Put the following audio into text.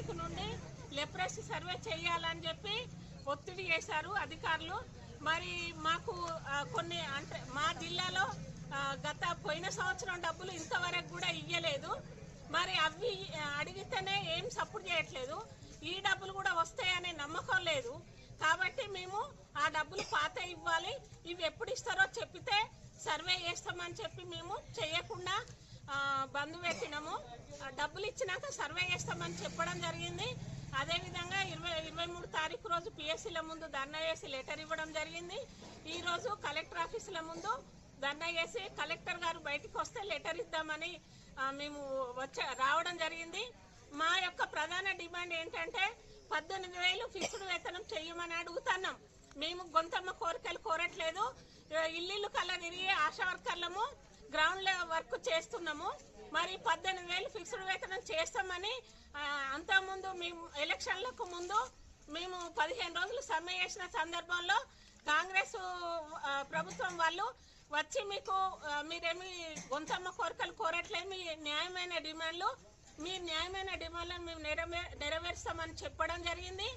తారీఖు నుండి leprosy survey చేయాలని చెప్పి ఒత్తిడి చేశారు అధికారులు. మరి మాకు కొన్ని అంటే మా జిల్లాలో గత పోయిన సంవత్సరం డబ్బులు ఇంతవరకు కూడా ఇవ్వలేదు మరి అవి అడిగితేనే ఏం సపోర్ట్ చేయట్లేదు. ఈ డబ్బులు కూడా వస్తాయనే నమ్మకం లేదు. కాబట్టి మేము ఆ డబ్బులు పాత ఇవ్వాలి. ఇవి ఎప్పుడు ఇస్తారో చెప్పితే సర్వే చేస్తామని చెప్పి మేము చేయకుండా బంద్ పెట్టినాము డబ్బులు ఇచ్చినాక సర్వే చేస్తామని చెప్పడం జరిగింది. అదేవిధంగా ఇరవై ఇరవై మూడు తారీఖు రోజు పిఎస్సీల ముందు ధర్నా చేసి లెటర్ ఇవ్వడం జరిగింది. ఈరోజు కలెక్టర్ ఆఫీసుల ముందు ధర్నా చేసి కలెక్టర్ గారు బయటికి వస్తే లెటర్ ఇద్దామని మేము వచ్చే రావడం జరిగింది. మా యొక్క ప్రధాన డిమాండ్ ఏంటంటే పద్దెనిమిది వేలు ఫిక్స్డ్ వేతనం చెయ్యమని అడుగుతున్నాం. మేము గొంతమ్మ కోరికలు కోరట్లేదు. ఇల్లు కల్లా తిరిగి ఆశా వర్కర్లము గ్రౌండ్ వర్క్ చేస్తున్నాము. మరి పద్దెనిమిది వేలు ఫిక్స్డ్ వేతనం చేస్తామని ఆ, అంతకుముందు మేము ఎలక్షన్లకు ముందు మేము పదిహేను రోజులు సమ్మె చేసిన సందర్భంలో కాంగ్రెస్ ప్రభుత్వం వాళ్ళు వచ్చి మీకు మీరేమీ మీరేమి గొంతమ్మ కోరికలు కోరట్లేదు మీ న్యాయమైన డిమాండ్లు మీ న్యాయమైన డిమాండ్లను మేము నెరవే నెరవేరుస్తామని చెప్పడం జరిగింది.